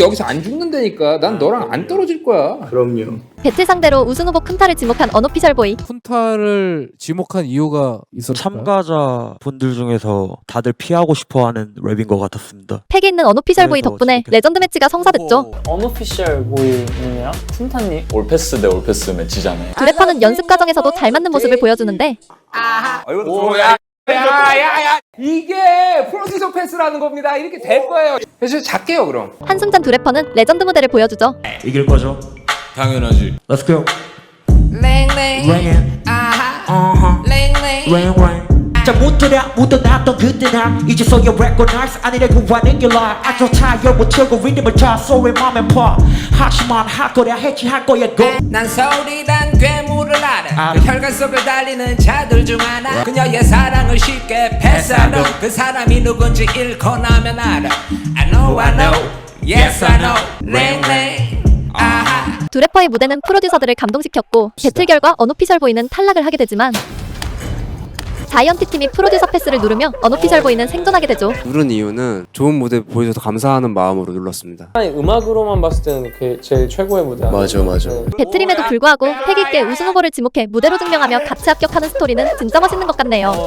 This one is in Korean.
여기서 안 죽는다니까. 난 너랑 안 떨어질 거야. 그럼요. 배틀 상대로 우승 후보 쿤타를 지목한 언오피셜 보이. 쿤타를 지목한 이유가 있었을까요? 참가자 분들 중에서 다들 피하고 싶어하는 랩인 것 같았습니다. 팩에 있는 언오피셜 보이 덕분에 지목했- 레전드 매치가 성사됐죠. 언오피셜 보이님이랑 쿤타님 올패스 대 올패스 매치잖아요. 두 래퍼는 연습 과정에서도 잘 맞는 모습을 보여주는데 오야. 야야야 이게 프로듀서 패스라는 겁니다. 이렇게 될 거예요. 그래서 작게요 그럼. 한순간 두 래퍼는 레전드 무대를 보여주죠. 이길 거죠? 당연하지. Let's go. 랭랭 아하 랭랭 묻어놨던 그때나 이제서야 recognize 아니라고 하는 게 lie 아주 타이어 못치고 리듬을 타 소리 맘에 파 하지만 할 거야 했지 할 거야 go 난 소리란 괴물 을 알아 그 혈관 속을 달리는 자들 중 하나. 그녀의 사랑을 쉽게 패스하는 그 사람이 누군지 잃고 나면 알아. I know I know. Yes I know. 랭랭 아하. 두 래퍼의 무대는 프로듀서들을 감동시켰고 배틀 결과 언오피셜 보이는 탈락을 하게 되지만 자이언티 팀이 프로듀서 패스를 누르며 언오피셜 보이는 생존하게 되죠. 누른 이유는 좋은 무대 보여줘서 감사하는 마음으로 눌렀습니다. 아니 음악으로만 봤을 때는 그게 제일 최고의 무대 아니에요? 맞아, 맞아. 네. 배틀임에도 불구하고 패기 있게 우승 후보를 지목해 무대로 증명하며 같이 합격하는 스토리는 진짜 멋있는 것 같네요.